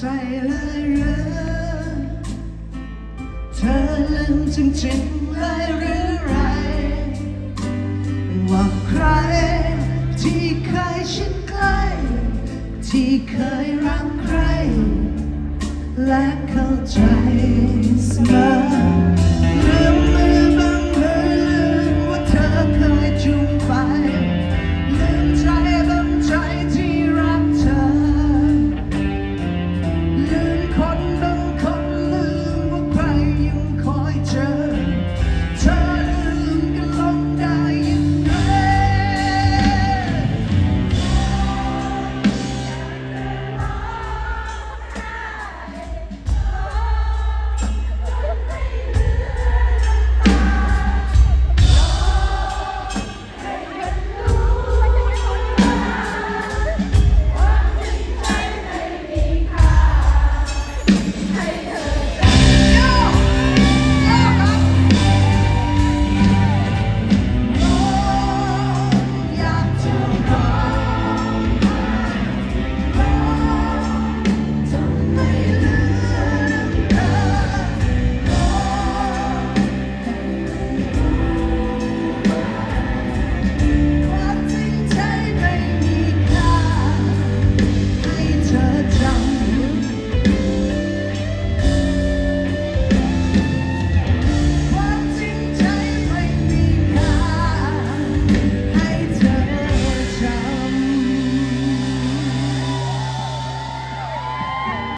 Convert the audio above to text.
ใจเลยหรือเธอลืมจริงจริงเลยหรือไร ว่าใครที่เคยชิดใกล้ที่เคยรักใคร และเข้าใจเสมอ